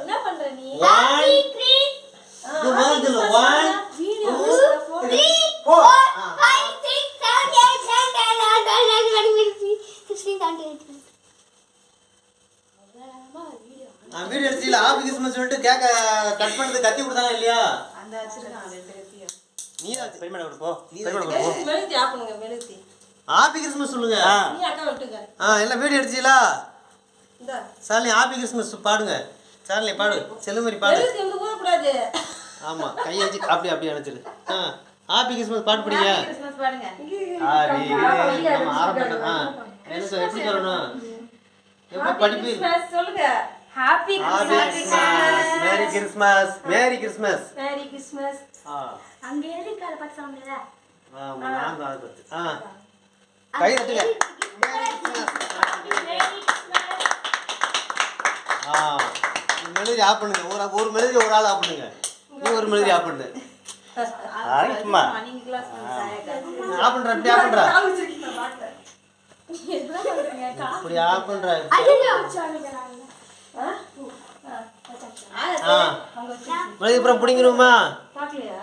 என்ன பண்ற நீ. நான் வீடியோ எடுத்துல சொல்லிட்டு கேக்க கட் பண்ணது கத்தி கொடுத்தாங்க இல்லையா? அந்த வச்சிருக்கான் அந்த திருப்பியும் நீ தான் பெருமாள் கொடு போ நீ பெருமாள் தான் கொடு போ மெழுத்தி ஆப்பணுங்க மெழுத்தி ஆபி கிறிஸ்மஸ் சொல்லுங்க. நீ அக்கா விட்டுங்க ஆ எல்லாம் வீடியோ எடுத்தீங்களா? சாலினி ஆபி கிறிஸ்மஸ் பாடுங்க. சாலினி பாடு. செல்லுமரி பாடு. மெழுத்தி வந்து ஊறக்கூடாது? ஆமா கையை வச்சு அப்படி அப்படி அணைச்சிரு. ஆ ஆபி கிறிஸ்மஸ் பாட்டு படிங்க. கிறிஸ்மஸ் ஆபி நம்ம ஆரம்பிக்கலாம் ஆ. என்ன சொல் எப்படி சொல்லணும்? எப்படி படிப்பு? கிறிஸ்மஸ் சொல்லுங்க. Happy Christmas merry Christmas merry Christmas merry Christmas ஆ. அங்க எதுக்கு அதை பார்த்து சொல்ல முடியல ஆமா நான் அதை பத்தி ஆ. கை தட்டுங்க. ஆ. மெழுதி ஆஃப் பண்ணுங்க. ஒரு ஒரு மெழுதி ஒரு ஆள் ஆஃப் பண்ணுங்க. நீ ஒரு மெழுதி ஆஃப் பண்ணு. ஆரம்பிச்சுமா ஆஃப் பண்ற இப்படி ஆஃப் பண்றீங்க? இப்படி ஆஃப் ஆ? மெழுதி அப்புறம் பிடிங்கணுமா பாக்கலையா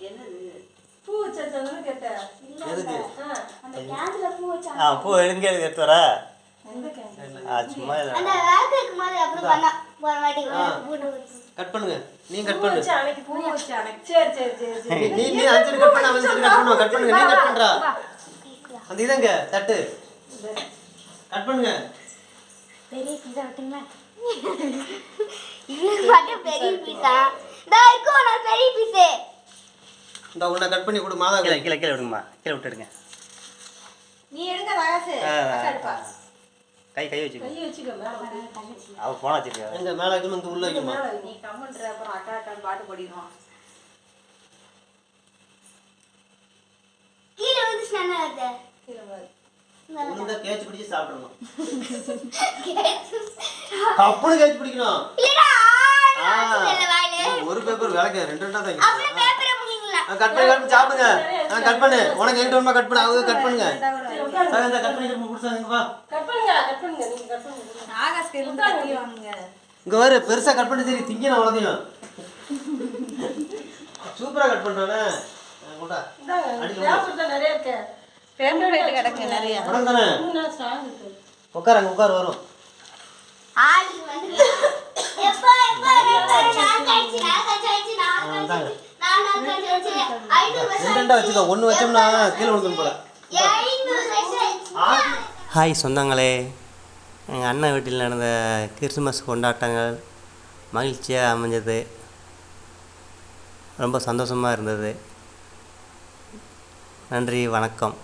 என்னது? பூ வச்சாச்சான்னு கேட்டேன். எதுக்கு? பூ வச்சு ஆ பூ எடுங்க எடுத்து வர. சும்மா இல்ல. அந்த வேலைக்கு மாதிரி அப்படி பண்ணா. போன வாட்டி பூண்டு வச்சு. கட் பண்ணுங்க. நீ கட் பண்ணு. வச்சு அன்னைக்கு பூ வச்சு அன்னைக்கு சரி சரி சரி சரி. நீ நீ அஞ்சு கட் பண்ண அவன் கட் பண்ணுவா கட் பண்ணுங்க. நீ கட் பண்றா. அந்த இதங்க தட்டு. கட் பண்ணுங்க. பெரிய பீஸா விட்டுங்களா? இவனுக்கு மட்டும் பெரிய பீஸா இதா இருக்கும் நான் பெரிய பீஸு இந்த உன்னை கட் பண்ணி கொடு மாதா கீழே கீழே கீழே விடுங்கம்மா. கீழே விட்டுடுங்க. நீ எடுங்க ரகசு கை கை வச்சுக்கோ. கையை வச்சுக்கோ மேல வந்து. அவ போன வச்சிருக்கா எங்க மேல வைக்கணும் இந்த உள்ள வைக்குமா மேல வை. நீ கம்மன்ற அப்புறம் அக்கா அக்கா பாட்டு பாடிடுவான் கீழே வந்து ஸ்நான வருது? கீழே பாரு. உளுந்த கேச்சு பிடிச்சு சாப்பிடணும். கப்புனு கேச்சு பிடிக்கணும். ஒரு பேப்பர் விளக்க ரெண்டு ரெண்டா தான் அப்புறம் பேப்பரை முடிங்களா கட் பண்ணி கட் பண்ணி சாப்பிடுங்க. ஆ கட் பண்ணு. உனக்கு எங்கிட்ட வருமா கட் பண்ணு? அவங்க கட் பண்ணுங்க. உட்காருங்க. கட் பண்ணி புடிச்சாங்க இங்க வா கட் பண்ணுங்க கட் பண்ணுங்க நீங்க கட் பண்ணுங்க. ஆகாஷ்க்கு இருந்து கட்டி வாங்குங்க? இங்க வரு பெருசா கட் பண்ணி சரி திங்கணும் அவ்வளோதையும் சூப்பரா கட் பண்றானே. ஆ, இந்தாங்க அடிக்க தான் நிறைய இருக்கு. கிடக்கு நிறைய. இருக்கு. உட்காரு வரும். ஆளு வந்து எப்போ எப்போ நான் கழிச்சு நான் கழிச்சு நான் கழிச்சு. ரெண்டு வச்சுக்கோ. ஒண்ணு வச்சோம்னா கீழே போல. ஹாய் சொந்தங்களே. எங்கள் அண்ணன் வீட்டில் நடந்த கிறிஸ்துமஸ் கொண்டாட்டங்கள் மகிழ்ச்சியாக அமைஞ்சது. ரொம்ப சந்தோஷமாக இருந்தது. நன்றி வணக்கம்.